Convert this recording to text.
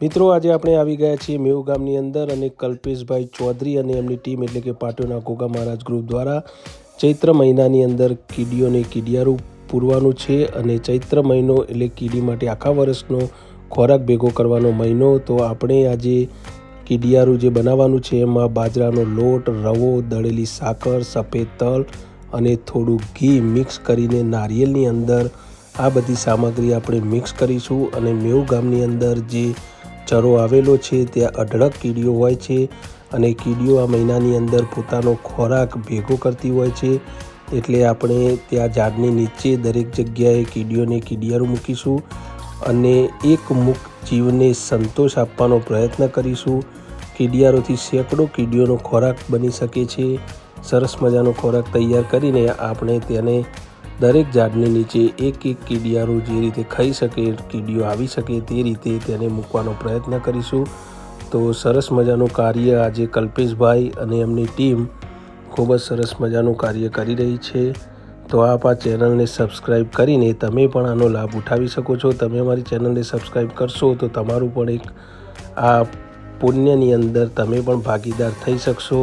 મિત્રો, આજે આપણે આવી ગયા છીએ મેવ ગામની અંદર અને કલ્પેશભાઈ ચૌધરી અને એમની ટીમ, એટલે કે પાટણના ગોગા મહારાજ ગ્રુપ દ્વારા ચૈત્ર મહિનાની અંદર કીડીઓને કીડિયારું પૂરવાનું છે અને ચૈત્ર મહિનો, એટલે કીડી માટે આખા વર્ષનો ખોરાક ભેગો કરવાનો મહિનો. તો આપણે આજે કીડિયારું જે બનાવવાનું છે, એમાં બાજરાનો લોટ, રવો, દળેલી સાકર, સફેદ તલ અને થોડું ઘી મિક્સ કરીને નારિયેળની અંદર આ બધી સામગ્રી આપણે મિક્સ કરીશું. અને મેવ ગામની અંદર જે ચરો આવેલો છે, ત્યાં અઢળક કીડીઓ હોય છે અને કીડીઓ આ મહિનાની અંદર પોતાનો ખોરાક ભેગો કરતી હોય છે. એટલે આપણે ત્યાં ઝાડની નીચે દરેક જગ્યાએ કીડીઓને કીડિયારું મૂકીશું અને એક મુક જીવને સંતોષ આપવાનો પ્રયત્ન કરીશું. કીડિયારોથી સેંકડો કીડીઓનો ખોરાક બની શકે છે. સરસ મજાનો ખોરાક તૈયાર કરીને આપણે તેને દરેક ઝાડની નીચે એક એક કીડિયારો જે રીતે ખાઈ શકે કીડીઓ આવી શકે તે રીતે તેને મૂકવાનો પ્રયત્ન કરીશું. તો સરસ મજાનું કાર્ય આજે કલ્પેશભાઈ અને એમની ટીમ ખૂબ જ સરસ મજાનું કાર્ય કરી રહી છે. તો આપ આ ચેનલને સબસ્ક્રાઈબ કરીને તમે પણ આનો લાભ ઉઠાવી શકો છો. તમે અમારી ચેનલને સબસ્ક્રાઈબ કરશો તો તમારું પણ એક આ પુણ્યની અંદર તમે પણ ભાગીદાર થઈ શકશો.